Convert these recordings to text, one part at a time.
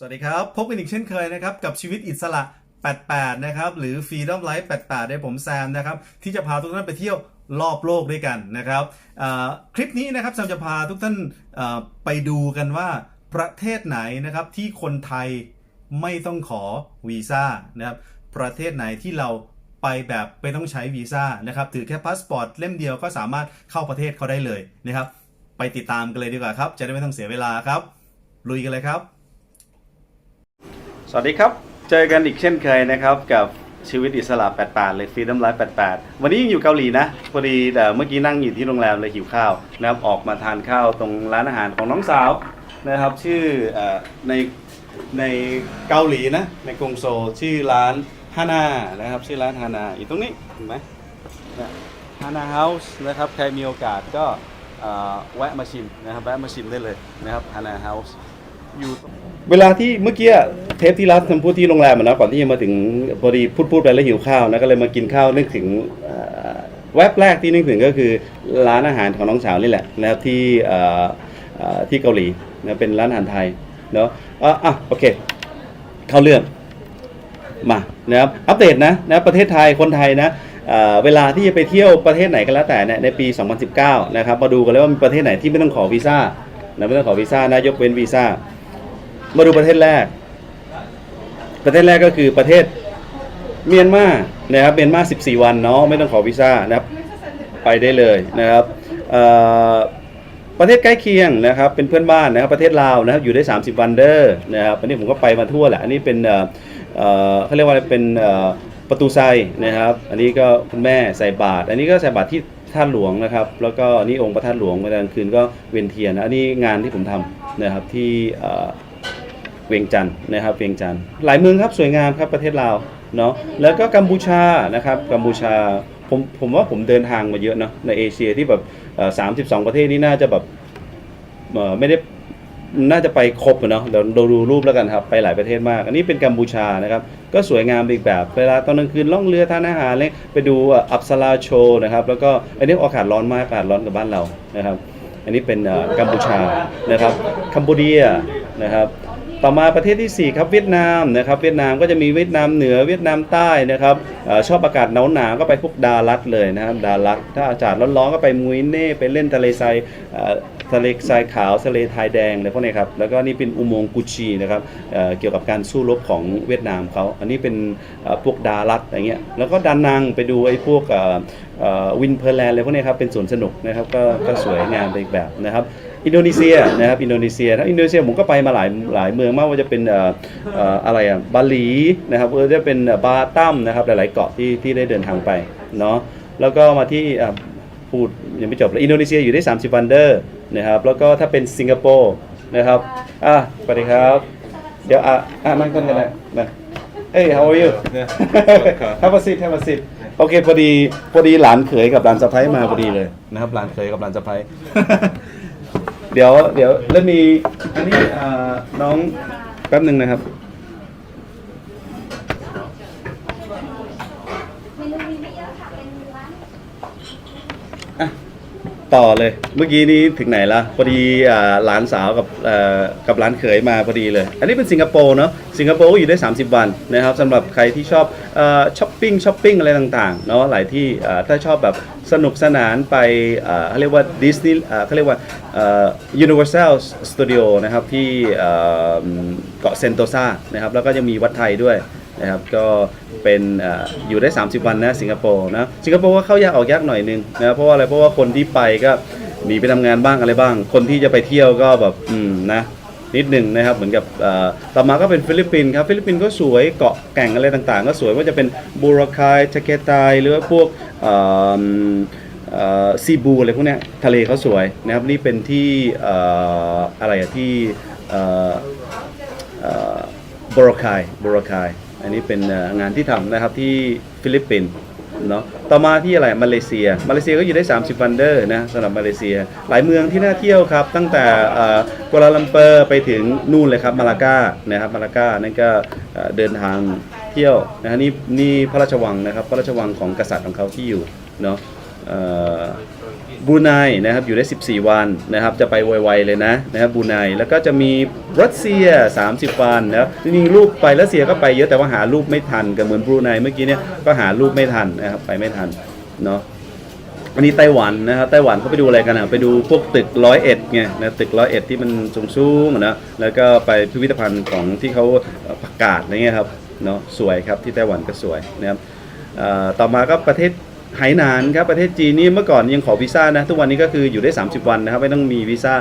สวัสดีครับ พบกันอีกเช่นเคยนะครับ กับชีวิตอิสระ 88 นะครับ หรือ Freedom Life 88 ได้ผมแซมนะครับ ที่จะพาทุกท่านไปเที่ยวรอบโลกด้วยกันนะครับคลิปนี้นะครับแซมจะพาทุกท่านไปดูกันว่าประเทศไหนนะครับที่คนไทยไม่ต้องขอวีซ่านะครับประเทศไหนที่เราไปแบบไม่ต้องใช้วีซ่านะครับถือแค่พาสปอร์ตเล่มเดียวก็สามารถเข้าประเทศเขาได้เลยนะครับ ไปติดตามกันเลยดีกว่าครับ จะได้ไม่ต้องเสียเวลาครับ ลุยกันเลยครับ สวัสดีครับ เจอกันอีกเช่นเคยนะครับกับชีวิตอิสระ 88 เลย Freedom Life 88 วันนี้ยังอยู่เกาหลีนะ พอดีแต่เมื่อกี้นั่งอยู่ที่โรงแรมเลยหิวข้าวนะครับออกมาทานข้าวตรงร้านอาหารของน้องสาวนะครับ ชื่อเออในในเกาหลีนะ ในกรุงโซลชื่อร้านฮานานะครับ ชื่อร้านฮานาอยู่ตรงนี้เห็นไหมฮานาเฮาส์นะครับ ใครมีโอกาสก็เอ่อแวะมาชิมนะครับ แวะมาชิมได้เลยนะครับฮานาเฮาส์อยู่ เวลาที่เมื่อกี้ เทปที่รับทำพูดที่โรงแรมอะนะก่อนที่จะมาถึงพอดีพูดพูดไปแล้วหิวข้าวนะก็เลยมากินข้าวนึกถึงเอ่อแวบแรกที่นึกถึงก็คือร้านอาหารของน้องสาวนี่แหละนะครับที่เอ่อเอ่อที่เกาหลีนะเป็นร้านอาหารไทยเนาะอะอะโอเค เข้าเรื่อง มานะครับอัปเดตนะนะประเทศไทยคนไทยนะเอ่อเวลาที่จะไปเที่ยวประเทศไหนก็แล้วแต่เนี่ยในปี 2019 นะครับมาดูกันเลยว่ามีประเทศไหนที่ไม่ต้องขอวีซ่านะไม่ต้องขอวีซ่านะยกเว้นวีซ่ามาดูประเทศแรก ประเทศแรกก็คือประเทศเมียนมานะครับเมียนมา14 วันเนาะไม่ต้องขอวีซ่านะครับไปได้เลยนะครับประเทศใกล้เคียงนะครับเป็นเพื่อนบ้านนะครับประเทศลาวนะครับอยู่ได้ 30 วันเดอร์นะครับอันนี้ผมก็ไปมาทั่วแหละอันนี้เป็นเขาเรียกว่าอะไรเป็นประตูไซนะครับ อันนี้ก็คุณแม่ใส่บาตรอันนี้ก็ใส่บาตรที่ท่าหลวงนะครับ แล้วก็นี่องค์พระธาตุหลวงเมื่อกลางคืนก็เวียนเทียนอันนี้งานที่ผมทำนะครับที่ เอ่อเวียงจันทร์นะครับเวียงจันทร์หลายเมืองครับสวยงามครับประเทศลาวเนาะแล้วก็กัมพูชานะครับกัมพูชาผมผมว่าผมเดินทางมาเยอะเนาะในเอเชียที่แบบสามสิบสองประเทศนี้น่าจะแบบเอ่อไม่ได้น่าจะไปครบอะเนาะเดี๋ยวเราดูรูปแล้วกันครับ ไปหลายประเทศมาก อันนี้เป็นกัมพูชานะครับ ก็สวยงามอีกแบบ เวลาตอนกลางคืนล่องเรือทานอาหารเลยไปดูเอ่ออัปสลาโชว์นะครับ แล้วก็อันนี้อากาศร้อนมากอากาศร้อนกับบ้านเรานะครับ อันนี้เป็นเอ่อกัมพูชานะครับ คัมพูเดียนะครับ ต่อมาประเทศที่ 4 ครับเวียดนามนะครับเวียดนามก็จะมีเวียดนามเหนือเวียดนามใต้นะครับอชอบอากาศหนาวหนาๆก็ไปพวกดารัตเลยนะครับดารัตถ้าอากาศร้อนๆก็ไปมุยเน่ไปเล่นทะเลทรายทะเลทรายขาวทะเลทรายแดงอะไรพวกนี้ครับแล้วก็นี่เป็นอุโมงค์กุชีนะครับเเกี่ยวกับการสู้รบของเวียดนามเขาอันนี้เป็นพวกดารัตอะไรเงี้ยแล้วก็ดานังไปดูไอ้พวกวินเพอร์แลนด์อะไรพวกนี้ครับเป็นสวนสนุกนะครับก็ก็สวยงามไปอีกแบบนะครับ อินโดนีเซียนะครับอินโดนีเซียถ้าอินโดนีเซียผมก็ไปมาหลายหลายเมืองมากว่าจะเป็นเอ่อเอ่ออะไรอะบาหลีนะครับเออจะเป็นบาตัมนะครับหลายๆเกาะที่ที่ได้เดินทางไปเนาะแล้วก็มาที่อะพูดยังไม่จบเลยอินโดนีเซียอยู่ได้ 30 วันเดอร์นะครับแล้วก็ถ้าเป็นสิงคโปร์นะครับอะสวัสดีครับ เดี๋ยวอะอะนั่งก่อนกันนะนะเอ้ย how are you have a seat have a seat โอเคพอดีพอดีหลานเขยกับหลานสะใภ้มาพอดีเลยนะครับหลานเขยกับหลานสะใภ้ เดี๋ยวเดี๋ยวแล้วมีอันนี้อ่าน้องแป๊บหนึ่งนะครับ เมนูมีไม่เยอะค่ะ เป็นร้าน อะ ต่อเลยเมื่อกี้นี้ถึงไหนละพอดีอ่าหลานสาวกับเอ่อกับหลานเขยมาพอดีเลย อันนี้เป็นสิงคโปร์เนาะสิงคโปร์ก็อยู่ได้ 30 วันนะครับสำหรับใครที่ชอบเอ่อช้อปปิ้งช้อปปิ้งอะไรต่างๆเนาะหลายที่อ่าถ้าชอบแบบสนุกสนานไปอ่าเขาเรียกว่าดิสนีย์เขาเรียกว่าเอ่อ Universal Studio นะครับที่เอ่อเกาะเซนโตซานะครับแล้วก็ยังมีวัดไทยด้วยนะครับก็ เป็นออยู่ได้ 30 วันนะสิงคโปร์นะสิงคโปร์ก็เข้ายากออกยากหน่อยนึงนะเพราะว่าอะไรเพราะว่าคนที่ไปก็หนีไปทำงานบ้างอะไรบ้าง คนที่จะไปเที่ยวก็แบบอืมนะนิดหนึ่งนะครับเหมือนกับต่อมาก็เป็นฟิลิปปินส์ครับฟิลิปปินส์ก็สวยเกาะแก่งอะไรต่างๆ ก็สวยว่าจะเป็นบูราคายชาเกตายหรือว่าพวกซีบูอะไรพวกนี้ทะเลเขาสวยนะครับนี่เป็นที่ออะไรที่เอ่อบรคายบรคาย อันนี้เป็นงานที่ทำนะครับที่ฟิลิปปินส์เนาะต่อมาที่อะไรมาเลเซีย มาเลเซียก็อยู่ได้ 30 วันเดอร์นะสำหรับมาเลเซีย หลายเมืองที่น่าเที่ยวครับ ตั้งแต่กัวลาลัมเปอร์ไปถึงนู่นเลยครับมาลากานะครับมาลากานั่นก็เดินทางเที่ยวนะฮะนี่นี่พระราชวังนะครับ พระราชวังของกษัตริย์ของเขาที่อยู่เนาะ บูไนนะครับอยู่ได้ 14 วันนะครับจะไปไวๆเลยนะนะครับบูไนแล้วก็จะมีรัสเซีย 30 วันนะครับจริงๆรูปไปรัสเซียก็ไปเยอะแต่ว่าหารูปไม่ทันกับเหมือนบูไนเมื่อกี้เนี่ยก็หารูปไม่ทันนะครับไปไม่ทันเนาะอันนี้ไต้หวันนะครับไต้หวันเขาไปดูอะไรกันอะไปดูพวกตึกร้อยเอ็ดไงนะตึกร้อยเอ็ดที่มันสูงๆอะนะแล้วก็ไปพิพิธภัณฑ์ของที่เขาประกาศอะไรเงี้ยครับเนาะสวยครับที่ไต้หวันก็สวยนะครับต่อมาก็ประเทศ ไหหนานครับประเทศจีนนี่เมื่อก่อนยังขอวีซ่านะทุกวันนี้ก็คืออยู่ได้ 30 วันนะครับไม่ต้องมีวีซ่า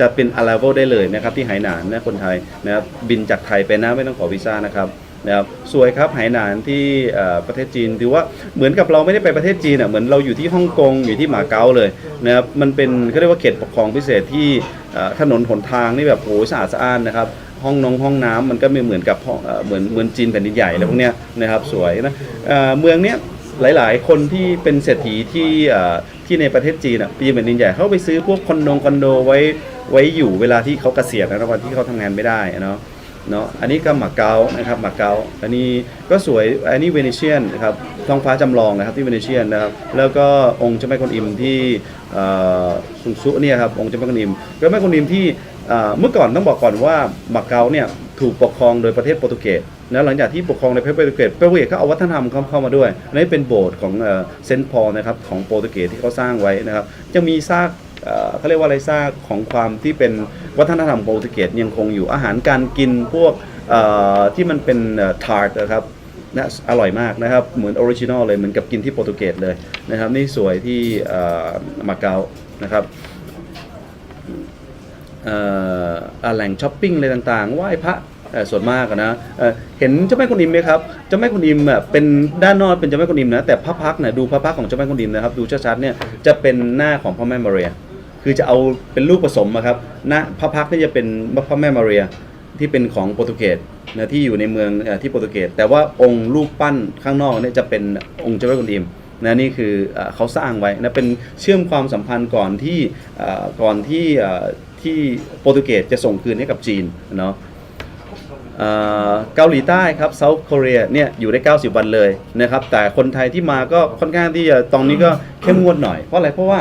จะเป็น arrival ได้เลยนะครับที่ไหหนานนะคนไทยนะครับบินจากไทยไปนะไม่ต้องขอวีซ่านะครับนะครับสวยครับไหหนานที่ประเทศจีนถือว่าเหมือนกับเราไม่ได้ไปประเทศจีนอะเหมือนเราอยู่ที่ฮ่องกงอยู่ที่หมาเก๊าเลยนะครับมันเป็นเขาเรียกว่าเขตปกครองพิเศษที่ถนนหนทางนี่แบบโอ้โหสะอาดสะอ้านนะครับห้องนงห้องน้ำมันก็ไม่เหมือนกับเหมือนเหมือนจีนแผ่นดินใหญ่แล้วพวกเนี้ยนะครับสวยนะเมืองเนี้ย หลาย ๆ คนที่เป็นเศรษฐีที่ที่ในประเทศจีนอะจีนแผ่นดินใหญ่เขาไปซื้อพวกคอนโดคอนโดไว้ไว้อยู่เวลาที่เขาเกษียณนะวันที่เขาทำงานไม่ได้เนาะเนาะอันนี้ก็หมาเก๊านะครับหมาเก๊าอันนี้ก็สวยอันนี้เวเนเชียนนะครับท้องฟ้าจำลองนะครับที่เวเนเชียนนะครับแล้วก็องค์เจ้าแม่กวนอิมที่เอ่อซุงซุเนี่ยครับองค์เจ้าแม่กวนอิมเจ้าแม่กวนอิมที่เมื่อก่อนต้องบอกก่อนว่าหมาเก๊าเนี่ยถูกปกครองโดยประเทศโปรตุเกส นะหลังจากที่ปกครองในประเทศโปรตุเกสโปรตเกสก็เอาวัฒนธรรมเข้าเข้ามาด้วยอันนี้เป็นโบสถ์ของเซนต์พอลนะครับของโปรตุเกสที่เขาสร้างไว้นะครับจะมีซากเขาเรียกว่าอะไรซากของความที่เป็นวัฒนธรรมโปรตุเกสยังคงอยู่อาหารการกินพวกที่มันเป็นทาร์ตนะครับนะอร่อยมากนะครับ เหมือนออริจินอลเลยเหมือนกับกินที่โปรตุเกสเลยนะครับ นี่สวยที่มาเก๊านะครับแหล่งช้อปปิ้งอะไรต่างๆ ไหว้พระ ส่วนมากนะเห็นเจ้าแม่กุนอิมไหมครับเจ้าแม่กุนอิมเป็นด้านนอกเป็นเจ้าแม่กุนอิมนะแต่พระพักเนี่ยดูพระพักของเจ้าแม่กุนอิมนะครับดูชัดๆเนี่ยจะเป็นหน้าของพระแม่มาเรีย คือจะเอาเป็นรูปผสมอะครับหน้าพระพักนี่จะเป็นพระแม่มาเรียที่เป็นของโปรตุเกสนะที่อยู่ในเมืองที่โปรตุเกสแต่ว่าองค์รูปปั้นข้างนอกเนี่ยจะเป็นองค์เจ้าแม่กุนอิมนะนี่คือเอ่อเขาสร้างไว้นะเป็นเชื่อมความสัมพันธ์ก่อนที่ก่อนที่ที่โปรตุเกสจะส่งคืนให้กับจีนเนาะ เกาหลีใต้ครับเซาท์ k ค r รียเนี่ยอยู่ได้ 90 วันเลยนะครับแต่คนไทยที่มาก็ค่อนข้างที่จะตอนนี้ก็เข้มงวดหน่อยเพราะอะไรเพราะว่า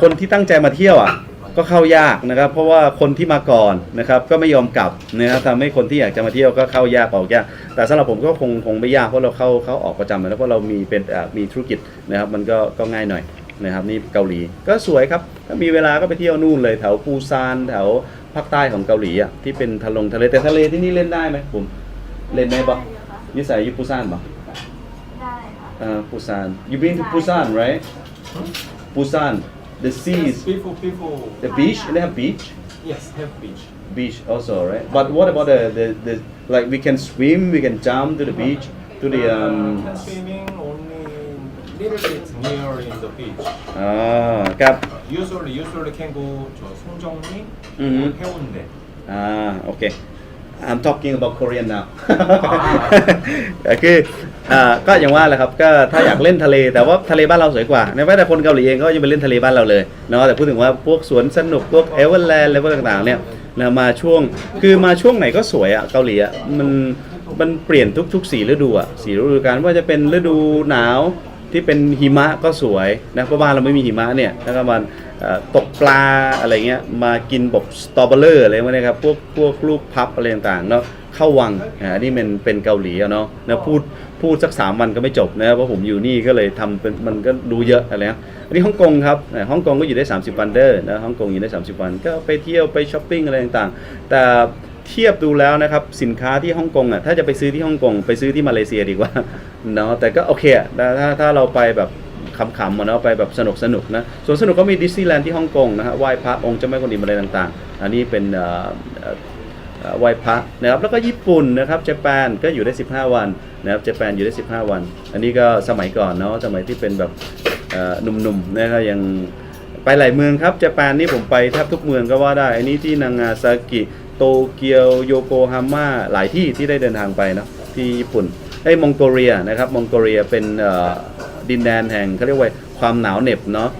คนที่ตั้งใจมาเที่ยวอะก็เข้ายากนะครับ เพราะว่าคนที่มาก่อนนะครับก็ไม่ยอมกลับนะครับทำให้คนที่อยากจะมาเที่ยวก็เข้ายากออกยากแต่สำหรับผมก็คงคงไม่ยากเพราะเราเข้าเข้าออกประจำแล้วเพราะเรามีเป็นมีธุรกิจนะครับมันก็ก็ง่ายหน่อยนะครับนี่เกาหลีก็สวยครับถ้ามีเวลาก็ไปเที่ยวนู่นเลยแถวปูซานแถว ภาคใต้ของเกาหลีอะที่เป็นทะลงทะเลแต่ทะเลที่นี่เล่นได้ไหมผมเล่นได้ปะนิสัยอยู่ปูซานปะได้ค่ะ เอ่อปูซาน you been to Busan right Busan the seas People, people, the beach they have beach yes, have beach. beach also right but what about the the, the like we can swim we can jump to the beach to the Uh, um can swimming only little bit near in the beach. อ่าค รับ Usually, usually can go 저 송정리 Mhm. or 해운대. อ่าโอเค I'm talking about Korean now คืออ่าก็อย่างว่าแหละครับก็ถ้าอยากเล่นทะเล แต่ว่าทะเลบ้านเราสวยกว่าในแม้แต่คนเกาหลีเองก็ยังไปเล่นทะเลบ้านเราเลยเนาะแต่พูดถึงว่าพวกสวนสนุกพวกเอเวอร์แลนด์อะไรพวกต่างๆเนี่ยนะมาช่วงคือมาช่วงไหนก็สวยอะเกาหลีอะมันมันเปลี่ยนทุกๆสีฤดูอะสีฤดูกาลว่าจะเป็นฤดูหนาว ที่เป็นหิมะก็สวยนะเพราะบ้านเราไม่มีหิมะเนี่ยแล้วก็มันตกปลาอะไรเงี้ยมากินแบบสตรอเบอร์เลอร์อะไรพวกนี้ครับพวกพวกลูกพับอะไรต่างๆเนาะเข้าวังอ่าอันนี้มันเป็นเกาหลีเนาะนะพูดพูดสักสามวันก็ไม่จบนะเพราะผมอยู่นี่ก็เลยทำเป็นมันก็ดูเยอะอะไรนะอันนี้ฮ่องกงครับฮ่องกงก็อยู่ได้ 30 วันเดอร์นะฮ่องกงอยู่ได้ 30 วันก็ไปเที่ยวไปช้อปปิ้งอะไรต่างๆแต่ เทียบดูแล้วนะครับสินค้าที่ฮ่องกงอะถ้าจะไปซื้อที่ฮ่องกงไปซื้อที่มาเลเซียดีกว่าเนาะแต่ก็โอเคอะถ้าถ้าถ้าเราไปแบบขำๆอะเนาะไปแบบสนุกสนุกๆนะส่วนสนุกก็มีดิสนีย์แลนด์ที่ฮ่องกงนะฮะไหว้พระองค์เจ้าแม่กวนอิมอะไรต่างๆ อันนี้เป็นไหว้พระนะครับแล้วก็ญี่ปุ่นนะครับญี่ปุ่นก็อยู่ได้ 15 วันนะครับญี่ปุ่นอยู่ได้ 15 วัน อันนี้ก็สมัยก่อนเนาะสมัยที่เป็นแบบหนุ่มๆนะก็ยังไปหลายเมืองครับญี่ปุ่นนี่ผมไปแทบทุกเมืองก็ว่าได้ อันนี้ที่นางาซากิ โตเกียวโยโกฮาม่าหลายที่ที่ได้เดินทางไปเนาะที่ญี่ปุ่นไอ้มองโกเลียนะครับมองโกเลียเป็นดินแดนแห่งเขาเรียกว่าความหนาวเหน็บเนาะ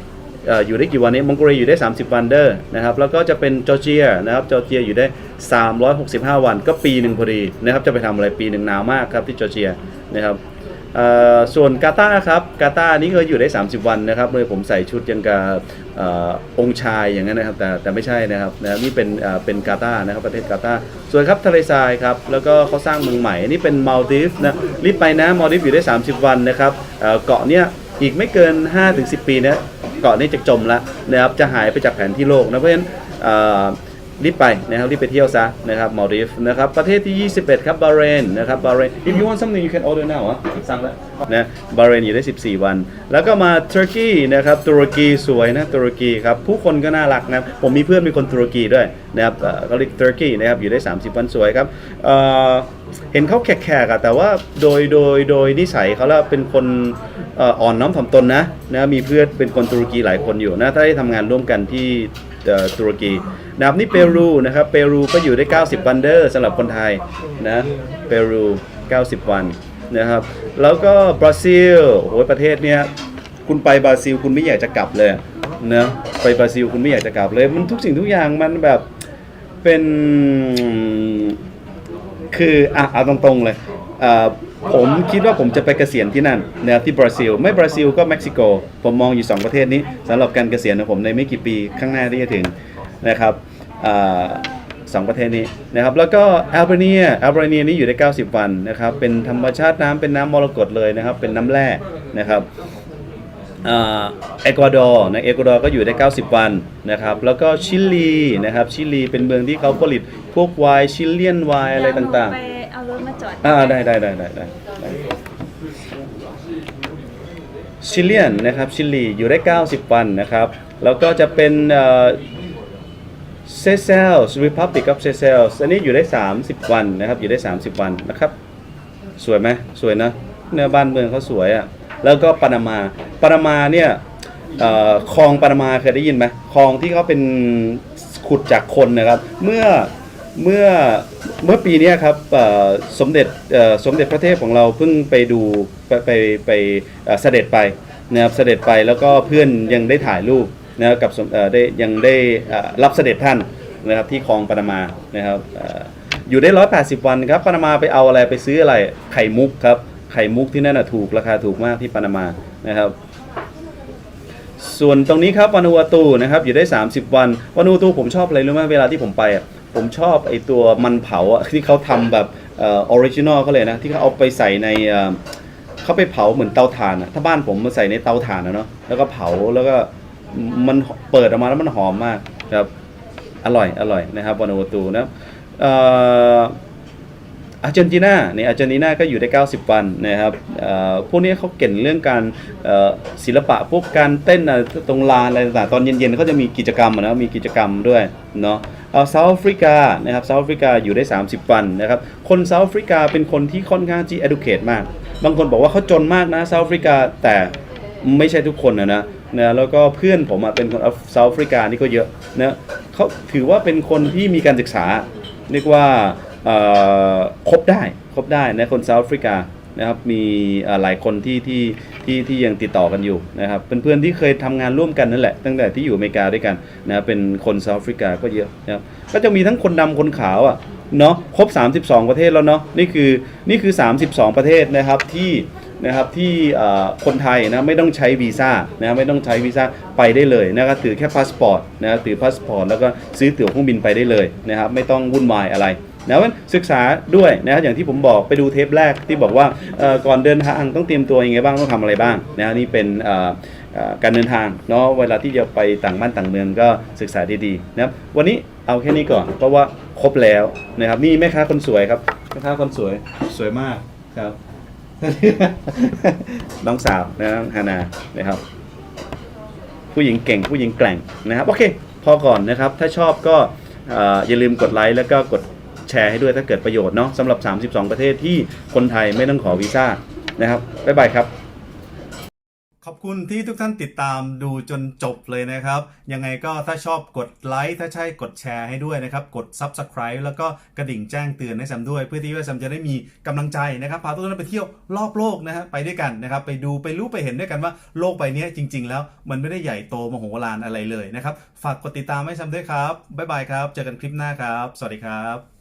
อยู่ได้กี่วันนี้มองโกเลียอยู่ได้ 30 วันเดอร์นะครับแล้วก็จะเป็นจอร์เจียนะครับจอร์เจียอยู่ได้ 365 วันก็ปีหนึ่งพอดีนะครับจะไปทำอะไรปีหนึ่งหนาวมากครับที่จอร์เจียนะครับ ส่วนกาตาร์ครับกาตาร์นี่เคยอยู่ได้ 30 วันนะครับเลยผมใส่ชุดยังกับอองค์ชายอย่างนั้นนะครับแต่แต่ไม่ใช่นะครับนะนี่เป็นเป็นกาตาร์นะครับประเทศกาตาร์ส่วนครับทะเลทรายครับแล้วก็เขาสร้างเมืองใหม่นี่เป็นมาลดีฟนะรีบไปนะมาลดีฟอยู่ได้ 30 วันนะครับเกาะเนี้ยอีกไม่เกิน 5-10 ปีนะเกาะนี้จะจมล้วนะครับจะหายไปจากแผนที่โลกนะเพราะฉะนั้น รีบไปนะครับรีบไปเที่ยวซะนะครับมาดิฟนะครับประเทศที่ 21 ครับบาเรนนะครับบาเรน if you want something you can order now อะสั่งแล้วนะบาเรนอยู่ได้ 14 วัน แล้วก็มาตุรกีนะครับตุรกีสวยนะตุรกีครับผู้คนก็น่ารักนะผมมีเพื่อนเป็นคนตุรกีด้วยนะครับเอ่อเขาเรียกตุรกีนะครับอยู่ได้ 30 วันสวยครับเอ่อเห็นเขาแขกๆอะแต่ว่าโดยโดยโดยนิสัยเขาแล้วเป็นคนอ่อนน้อมถ่อมตนนะนะมีเพื่อนเป็นคนตุรกีหลายคนอยู่นะถ้าได้ทำงานร่วมกันที่ ตุรกีนะครับนี่เปรูนะครับเปรูก็อยู่ได้ 90 วันเดอร์สำหรับคนไทยนะเปรู 90 วันนะครับแล้วก็บราซิลโอ้ยประเทศเนี้ยคุณไปบราซิลคุณไม่อยากจะกลับเลยนะไปบราซิลคุณไม่อยากจะกลับเลย มันทุกสิ่งทุกอย่างมันแบบเป็นคืออะเอาตรงๆเลยอ่อ ผมคิดว่าผมจะไปเกษียณที่นั่นนะครับที่บราซิล ไม่บราซิลก็เม็กซิโก ผมมองอยู่ 2 ประเทศนี้สำหรับการเกษียณของผมในไม่กี่ปีข้างหน้าที่จะถึงนะครับสองประเทศนี้นะครับแล้วก็แอลเบเนียแอลเบเนียนี่อยู่ได้ 90 วันนะครับเป็นธรรมชาติน้ำเป็นน้ำมรกตเลยนะครับเป็นน้ำแร่นะครับเอกวาดอร์นะเอกวาดอร์ก็อยู่ได้ 90 วันนะครับแล้วก็ชิลีนะครับชิลีเป็นเมืองที่เขาผลิตพวกไวน์ชิลเลียนไวน์อะไรต่างไปเอารถมา จอดอ่าได้ได้ได้ได้ได้ชิลเลียนนะครับชิลีอยู่ได้ 90 วันนะครับ แล้วก็จะเป็นเซเซลส์ริพับลิกออฟเซเซลส์อันนี้อยู่ได้ 30 วันนะครับ อยู่ได้ 30 วันนะครับ สวยไหมสวยนะเนื้อบ้านเมืองเขาสวยอะ่ะแล้วก็ปานามาปานามาเนี่ยคลองปานามาเคยได้ยินไหมคลองที่เขาเป็นขุดจากคนนะครับ เมื่อ เมื่อเมื่อปีนี้ครับสมเด็จสมเด็จพระเทพของเราเพิ่งไปดูไปไปไปเสด็จไปนะครับเสด็จไปแล้วก็เพื่อนยังได้ถ่ายรูปนะครับกับสมเอ่อได้ยังได้รับเสด็จท่านนะครับที่คลองปานามานะครับออยู่ได้ 180 วันครับปานามาไปเอาอะไรไปซื้ออะไรไข่มุกครับไข่มุกที่นั่นนะถูกราคาถูกมากที่ปานามานะครับส่วนตรงนี้ครับวานูอาตูนะครับอยู่ได้ 30 วันวานูอาตูผมชอบอะไรรู้ไหมเวลาที่ผมไปอะ ผมชอบไอตัวมันเผาอะที่เขาทำแบบเออริจินอลเขาเลยนะ ที่เขาเอาไปใส่ในเอ่อเขาไปเผาเหมือนเตาถ่านอะถ้าบ้านผมมาใส่ในเตาถ่านนะเนาะแล้วก็เผาแล้วก็มันเปิดออกมาแล้วมันหอมมากครับ อร่อยอร่อยนะครับวานโอตูนะครับเอ่อ อาร์เจนตินาเนี่ยอาร์เจนตินาก็อยู่ได้ 90 วันนะครับพวกนี้เขาเก่งเรื่องการศิลปะพวกการเต้นตรงลานอะไรต่างๆตอนเย็นๆเขาจะมีกิจกรรมนะมีกิจกรรมด้วยเนาะเอาเซาท์แอฟริกานะครับเซาท์แอฟริกาอยู่ได้ 30 วันนะครับคนเซาท์แอฟริกาเป็นคนที่ค่อนข้างที่ educate มาก บางคนบอกว่าเขาจนมากนะเซาท์แอฟริกาแต่ไม่ใช่ทุกคนนะนะนะแล้วก็เพื่อนผมเป็นคนเซาท์แอฟริกานี่ก็เยอะนะเขาถือว่าเป็นคนที่มีการศึกษาเรียกว่า ครบได้ครบได้นะคนเซาท์แอฟริกานะครับมีหลายคนที่ที่ที่ที่ยังติดต่อกันอยู่นะครับเป็นเพื่อนที่เคยทำงานร่วมกันนั่นแหละตั้งแต่ที่อยู่อเมริกาด้วยกันนะครับเป็นคนเซาท์แอฟริกาก็เยอะนะครับก็จะมีทั้งคนดำคนขาวอะเนาะครบ 32 ประเทศแล้วเนาะนี่คือนี่คือ 32 ประเทศนะครับที่นะครับที่คนไทยนะไม่ต้องใช้วีซ่านะไม่ต้องใช้วีซ่าไปได้เลยนะครับถือแค่พาสปอร์ตนะครับถือพาสปอร์ตแล้วก็ซื้อตั๋วเครื่องบินไปได้เลยนะครับไม่ต้องวุ่นวายอะไร นะว่าศึกษาด้วยนะครับอย่างที่ผมบอกไปดูเทปแรกที่บอกว่าเอ่อก่อนเดินทางต้องเตรียมตัวยังไงบ้างต้องทำอะไรบ้างนะนี่เป็นเอ่อเอ่อการเดินทางเนาะเวลาที่จะไปต่างบ้านต่างเมืองก็ศึกษาดีๆนะครับวันนี้เอาแค่นี้ก่อนเพราะว่าครบแล้วนะครับนี่แม่ค้าคนสวยครับแม่ค้าคนสวยสวยมากครับน้องสาวนะน้องฮานานะครับ ผู้หญิงเก่งผู้หญิงแกร่งนะครับโอเค พอก่อนนะครับ ถ้าชอบก็เอ่ออย่าลืมกดไลค์แล้วก็กดแชร์ให้ด้วยถ้าเกิดประโยชน์เนาะสำหรับ 32 ประเทศที่คนไทยไม่ต้องขอวีซ่านะครับบ๊ายบายครับ ขอบคุณที่ทุกท่านติดตามดูจนจบเลยนะครับ ยังไงก็ถ้าชอบกดไลค์ถ้าใช่กดแชร์ให้ด้วยนะครับ กด Subscribe แล้วก็กระดิ่งแจ้งเตือนให้แซมด้วย เพื่อที่ว่าแซมจะได้มีกำลังใจนะครับ พาทุกท่านไปเที่ยวรอบโลกนะฮะไปด้วยกันนะครับ ไปดูไปรู้ไปเห็นด้วยกันว่าโลกใบนี้จริง ๆ แล้วมันไม่ได้ใหญ่โตมโหฬารอะไรเลยนะครับ ฝากกดติดตามให้แซมด้วยครับบ๊ายบายครับ เจอกันคลิปหน้าครับ สวัสดีครับ